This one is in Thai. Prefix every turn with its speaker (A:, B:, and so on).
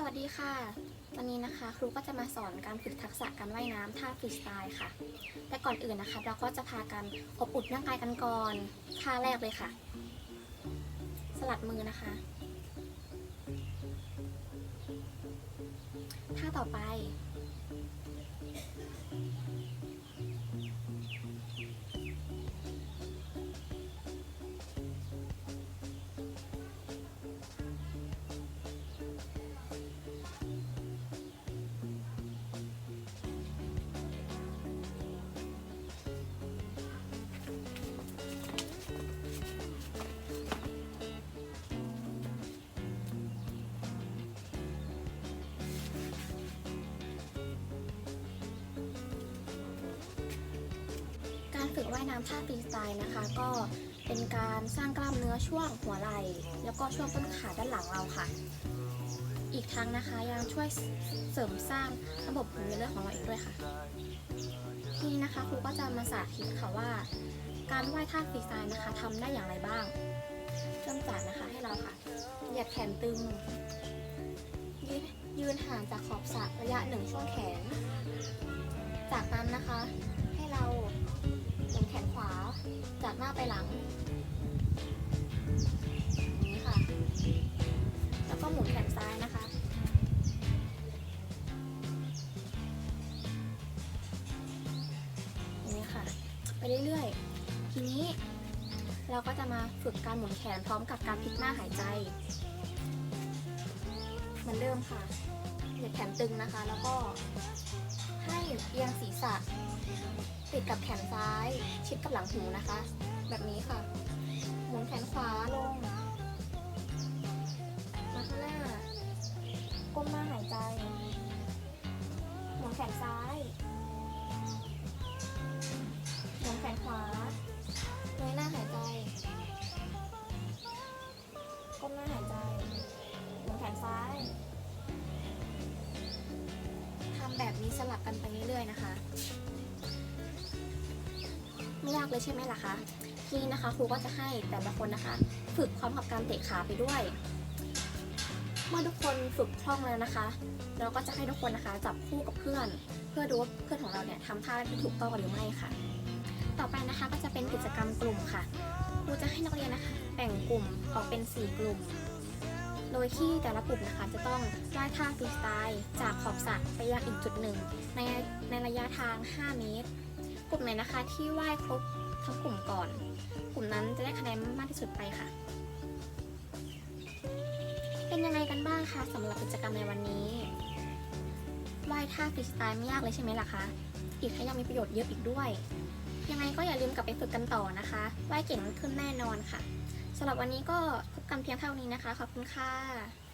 A: สวัสดีค่ะ วันนี้นะคะครูก็จะมาสอนการฝึกทักษะการว่ายน้ำท่าฟรีสไตล์ค่ะ แต่ก่อนอื่นนะคะ เราก็จะพากันอบอุ่นร่างกายกันก่อนท่าแรกเลยค่ะ สลัดมือนะคะท่าต่อไปก ฝึกว่ายน้ำท่าฟรีสไตล์นะคะ ก็เป็นการสร้างกล้ามเนื้อช่วงหัวไหล่ แล้วก็ช่วงต้นขาด้านหลังเราค่ะ อีกทั้งนะคะยังช่วยเสริมสร้างระบบภูมิเลือดของเราอีกด้วยค่ะทีนี้นะคะครูก็จะมาสาธิตค่ะว่า การว่ายท่าฟรีสไตล์นะคะทำได้อย่างไรบ้างเริ่มจากนะคะให้เราค่ะเหยียดแขนตึงยืนยืนห่างจากขอบสระระยะหนึ่งช่วงแขน จากนั้นนะคะ ให้เรา แขนขวา จากหน้าไปหลังอย่างนี้ค่ะ แล้วก็หมุนแขนซ้ายนะคะอย่างนี้ค่ะ ไปเรื่อยๆ ทีนี้เราก็จะมาฝึกการหมุนแขนพร้อมกับการพลิกหน้าหายใจ เหมือนเดิมค่ะเหยียดแขนตึงนะคะ แล้วก็ให้เอียงศีรษะ ติดกับแขนซ้าย ชิดกับหลังหูนะคะ แบบนี้ค่ะ หมุนแขนขวาลง มาข้างหน้า ก้มหน้าหายใจ หมุนแขนซ้าย หมุนแขนขวาเงยหน้าหายใจ ก้มหน้าหายใจ หมุนแขนซ้ายทำแบบนี้สลับกันไปเรื่อยๆนะคะ ไม่ยากเลยใช่ไหมล่ะคะทีนี้นะคะครูก็จะให้แต่ละคนนะคะ ฝึกพร้อมกับการเตะขาไปด้วย เมื่อทุกคนฝึกคล่องแล้วนะคะ เราก็จะให้ทุกคนนะคะจับคู่กับเพื่อน เพื่อดูว่าเพื่อนของเราเนี่ยทำท่าที่ถูกต้องหรือไม่ค่ะ ต่อไปนะคะก็จะเป็นกิจกรรมกลุ่มค่ะครูจะให้นักเรียนนะคะแบ่งกลุ่มออกเป็น 4 กลุ่ม โดยที่แต่ละกลุ่มนะคะจะต้องว่ายท่าฟรีสไตล์ จากขอบสระไปยังอีกจุดหนึ่งในในระยะทาง 5 เมตร กลุ่มไหนนะคะที่ว่ายครบทั้งกลุ่มก่อน กลุ่มนั้นจะได้คะแนนมากที่สุดไปค่ะ เป็นยังไงกันบ้างคะสำหรับกิจกรรมในวันนี้ว่ายท่าฟรีสไตล์ไม่ยากเลยใช่ไหมล่ะคะอีกทั้งยังมีประโยชน์เยอะอีกด้วย ยังไงก็อย่าลืมกลับไปฝึกกันต่อนะคะว่ายเก่งขึ้นแน่นอนค่ะสำหรับวันนี้ก็พบกันเพียงเท่านี้นะคะ ขอบคุณค่ะ